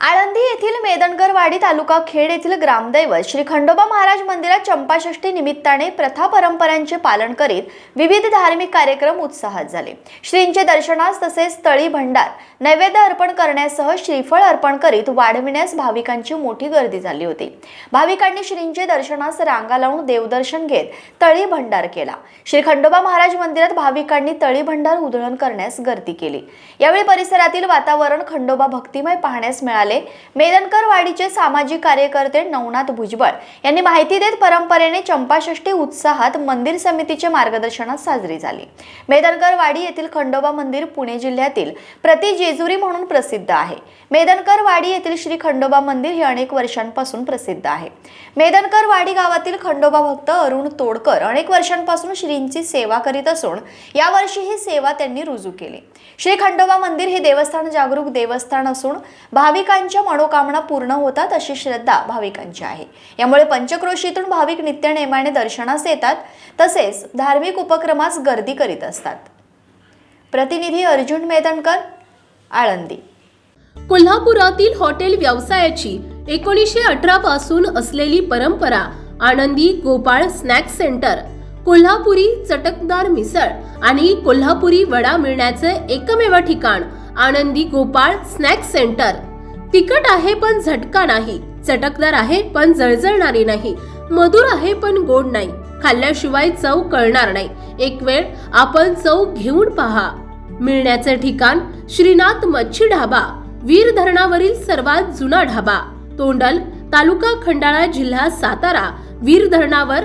आळंदी येथील मेदनगरवाडी तालुका खेड येथील ग्रामदैवत श्री खंडोबा महाराज मंदिरात चंपाषष्ठी निमित्ताने प्रथा परंपरांचे पालन करीत विविध धार्मिक कार्यक्रम उत्साहात झाले. श्रींचे दर्शनास तसेच तळी भंडार नैवेद्य अर्पण करण्यासह श्रीफळ अर्पण करीत वाढविण्यास भाविकांची मोठी गर्दी झाली होती. भाविकांनी श्रींचे दर्शनास रांगा लावून देवदर्शन घेत तळी भंडार केला. श्री खंडोबा महाराज मंदिरात भाविकांनी तळी भंडार उधळण करण्यास गर्दी केली. यावेळी परिसरातील वातावरण खंडोबा भक्तिमय पाहण्यास मिळाले. मेदनकर वाडीचे सामाजिक कार्यकर्ते नवनाथ भुजबळ यांनी माहिती देत परंपरेने चंपाषष्ठी उत्साहात मंदिर समितीचे मार्गदर्शनात साजरी झाली. मेदनकर वाडी येथील खंडोबा मंदिर पुणे जिल्ह्यातील प्रति जेजुरी म्हणून प्रसिद्ध आहे. मेदनकर वाडी येथील श्री खंडोबा मंदिर हे अनेक वर्षांपासून प्रसिद्ध आहे. मेदनकर वाडी गावातील खंडोबा भक्त अरुण तोडकर अनेक वर्षांपासून श्रींची सेवा करीत असून यावर्षी ही सेवा त्यांनी रुजू केली. श्री खंडोबा मंदिर हे देवस्थान जागरूक देवस्थान असून भाविकांना भाविकांच्या मनोकामना पूर्ण होतात अशी श्रद्धा भाविकांची आहे. यामुळे पंचक्रोशीतून भाविक नित्यनेमाने दर्शनास येतात तसेच धार्मिक उपक्रमास गर्दी करीत असतात. प्रतिनिधी अर्जुन मेदनकर आळंदी. कोल्हापुरातील हॉटेल व्यवसायाची एकोणीसशे अठरा पासून असलेली परंपरा आनंदी गोपाळ स्नॅक्स सेंटर कोल्हापुरी चटकदार मिसळ आणि कोल्हापुरी वडा मिळण्याचं एकमेव ठिकाण आनंदी गोपाळ स्नॅक्स सेंटर. तिखट आहे पण झटका नाही. चटकदार आहे पण जळजळणारी नाही. मधुर आहे पण गोड नाही. खाल्ल्याशिवाय चव कळणार नाही. एक वेळ आपण चव घेऊन पहा. मिळण्याचे ठिकाण श्रीनाथ मच्छी ढाबा. वीर धरणावरील सर्वात जुना ढाबा. तोंडल तालुका खंडाळा जिल्हा सातारा. वीर धरणावर